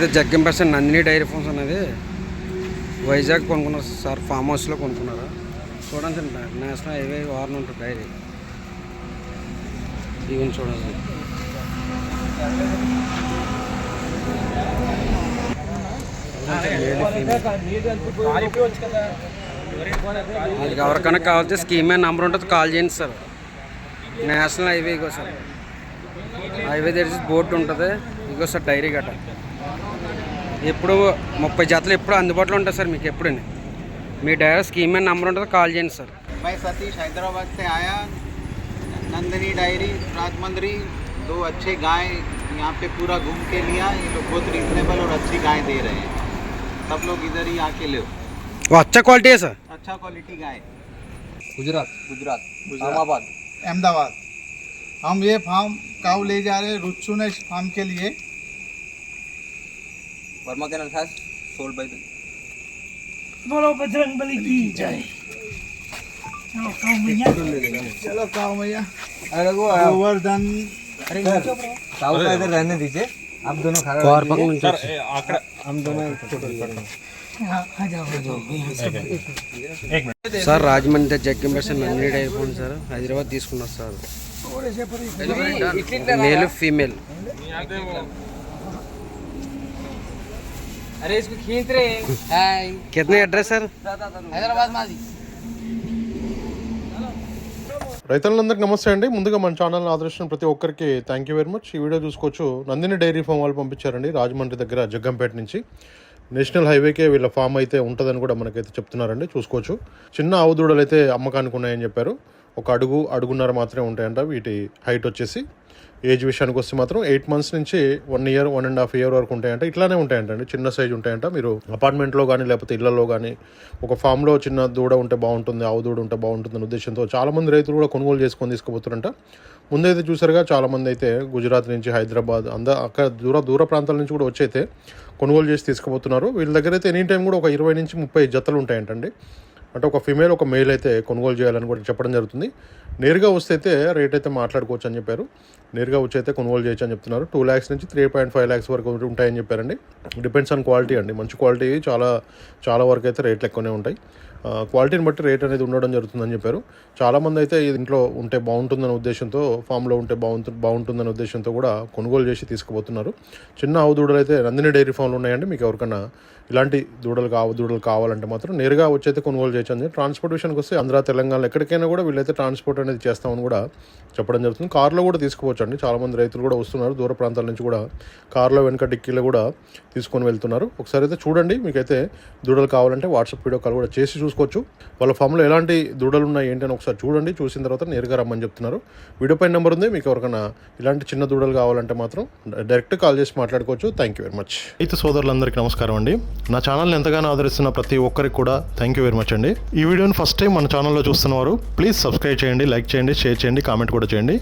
ఇది Jaggampeta Nandini dairy farms అనేది వైజాగ్ కొనుక్కున్నారు సార్ ఫామ్ హౌస్లో కొనుక్కున్నారు? చూడండి సార్ నేషనల్ హైవే వార్న్ ఉంటుంది డైరీ. ఈవెన్ చూడండి అది ఎవరికైనా కావాలంటే స్కీమ్ మీద నెంబర్ ఉంటుంది కాల్ చేయండి సార్. నేషనల్ హైవే ఇగో సార్. హైవే తెరిచి బోర్డు ఉంటుంది. ఇగో సార్ డైరీ గట్ట. ఎప్పుడు ముప్పై జతలు ఎప్పుడు అందుబాటులో ఉంటాయి సార్ మీకు ఎప్పుడు మీ డైరెక్ట్ స్కీమ్ మీద నెంబర్ ఉంటుంది కాల్ చేయండి సార్ मैं सतीश हैदराबाद से आया नंदिनी डायरी राजमंदरी दो अच्छे गाय यहाँ पे पूरा घूम के लिया ये लोग बहुत रीजनेबल और अच्छी गाय दे रहे हैं सब लोग इधर ही आके लो अच्छा क्वालिटी है सर अच्छा क्वालिटी गाय गुजरात गुजरात इस्लामाबाद अहमदाबाद हम ये फार्म काऊ ले जा रहे हैं रुचुनेश फार्म के लिए Verma canal has sold by the बोलो बजरंग बली की जय चलो काऊ भैया चलो काऊ भैया अरे वो गोवर्धन साहु का इधर रहने दीजिए आप दोनों खड़ा కార్ పక్క నుంచి हम दोनों फोटो हाँ, आ जाओ आ जाओ sir Rajahmundry Jaggampeta Nandini dairy phone sir Hyderabad తీసుకున్నారు సార్ थोड़े से पर మేల్ ఫీమేల్ अरे इसको खींच रहे हाय కితనే అడ్రస్ సార్ हैदराबाद माजी రైతులందరికీ నమస్తే అండి ముందుగా మన ఛానల్ ఆదర్శించిన ప్రతి ఒక్కరికి థ్యాంక్ యూ వెరీ మచ్ ఈ వీడియో చూసుకోవచ్చు నందిని డైరీ ఫామ్ వాళ్ళు పంపించారండి రాజమండ్రి దగ్గర జగ్గంపేట నుంచి నేషనల్ హైవేకే వీళ్ళ ఫామ్ అయితే ఉంటుందని కూడా మనకైతే చెప్తున్నారండి చూసుకోవచ్చు చిన్న ఆవు దూడలు అయితే అమ్మకానికి ఉన్నాయని చెప్పారు ఒక అడుగు అడుగున్నర మాత్రమే ఉంటాయంట. వీటి హైట్ వచ్చేసి ఏజ్ విషయానికి వస్తే మాత్రం ఎయిట్ మంత్స్ నుంచి one year one and half year వరకు ఉంటాయంట. ఇట్లానే ఉంటాయంటండి. చిన్న సైజ్ ఉంటాయంట. మీరు అపార్ట్మెంట్లో కానీ లేకపోతే ఇళ్ళలో కానీ ఒక ఫామ్లో చిన్న దూడ ఉంటే బాగుంటుంది ఆవు దూడ ఉంటే బాగుంటుంది అనే ఉద్దేశంతో చాలామంది రైతులు కూడా కొనుగోలు చేసుకొని తీసుకుపోతారంట. ముందైతే చూసారుగా చాలామంది అయితే గుజరాత్ నుంచి హైదరాబాద్ అంద అక్కడ దూర దూర ప్రాంతాల నుంచి కూడా వచ్చి అయితే కొనుగోలు చేసి తీసుకుపోతున్నారు. వీళ్ళ దగ్గర అయితే ఎనీ టైం కూడా ఒక ఇరవై నుంచి ముప్పై జతలు ఉంటాయంటండి. అంటే ఒక ఫిమేల్ ఒక మేల్ అయితే కొనుగోలు చేయాలని కూడా చెప్పడం జరుగుతుంది. నేరుగా వస్తే అయితే రేట్ అయితే మాట్లాడుకోవచ్చు అని చెప్పారు. నేరుగా వచ్చి అయితే కొనుగోలు చేయొచ్చు అని చెప్తున్నారు. టూ ల్యాక్స్ నుంచి త్రీ పాయింట్ ఫైవ్ ల్యాక్స్ వరకు ఉంటాయని చెప్పారండి. డిపెండ్స్ ఆన్ క్వాలిటీ అండి. మంచి క్వాలిటీ చాలా చాలా వరకు అయితే రేట్లు ఎక్కువనే ఉంటాయి. క్వాలిటీని బట్టి రేట్ అనేది ఉండడం జరుగుతుందని చెప్పారు. చాలామంది అయితే ఇది ఇంట్లో ఉంటే బాగుంటుందనే ఉద్దేశంతో ఫామ్లో ఉంటే బాగుంటు బాగుంటుందనే ఉద్దేశంతో కూడా కొనుగోలు చేసి తీసుకుపోతున్నారు. చిన్న ఆవు దూడలు అయితే నందిని డైరీ ఫామ్లు ఉన్నాయండి. మీకు ఎవరికైనా ఇలాంటి దూడలు ఆవు దూడలు కావాలంటే మాత్రం నేరుగా వచ్చి అయితే కొనుగోలు చేయొచ్చు ట్రాన్స్పోర్టేషన్కి ట్రాన్స్పోర్ట్ విషయానికి వస్తే ఆంధ్ర తెలంగాణలో ఎక్కడికైనా కూడా వీళ్ళైతే ట్రాన్స్పోర్ట్ అనేది చేస్తామని కూడా చెప్పడం జరుగుతుంది. కార్లో కూడా తీసుకోవచ్చు అండి చాలామంది రైతులు కూడా వస్తున్నారు. దూర ప్రాంతాల నుంచి కూడా కార్లో వెనుక డిక్కీలో కూడా తీసుకొని వెళ్తున్నారు. ఒకసారి అయితే చూడండి. మీకైతే దూడలు కావాలంటే వాట్సాప్ వీడియో కాల్ కూడా చేసి చూసుకోవచ్చు. వాళ్ళ ఫామ్లో ఎలాంటి దూడలు ఉన్నాయి ఏంటని ఒకసారి చూడండి. చూసిన తర్వాత నేరుగా రమ్మని చెప్తున్నారు. వీడియో పైన నెంబర్ ఉంది. మీకు ఎవరికైనా ఇలాంటి చిన్న దూడలు కావాలంటే మాత్రం డైరెక్ట్ కాల్ చేసి మాట్లాడుకోవచ్చు. థ్యాంక్ యూ వెరీ మచ్ అయితే సోదరులందరికీ నమస్కారం అండి. నా ఛానల్ని ఎంతగానో ఆదరిస్తున్న ప్రతి ఒక్కరికి కూడా థ్యాంక్ యూ వెరీ మచ్ అండి. ఈ వీడియోని ఫస్ట్ టైం మన ఛానల్లో చూస్తున్నవారు ప్లీజ్ సబ్స్క్రైబ్ చేయండి లైక్ చేయండి షేర్ చేయండి కామెంట్ కూడా చేయండి.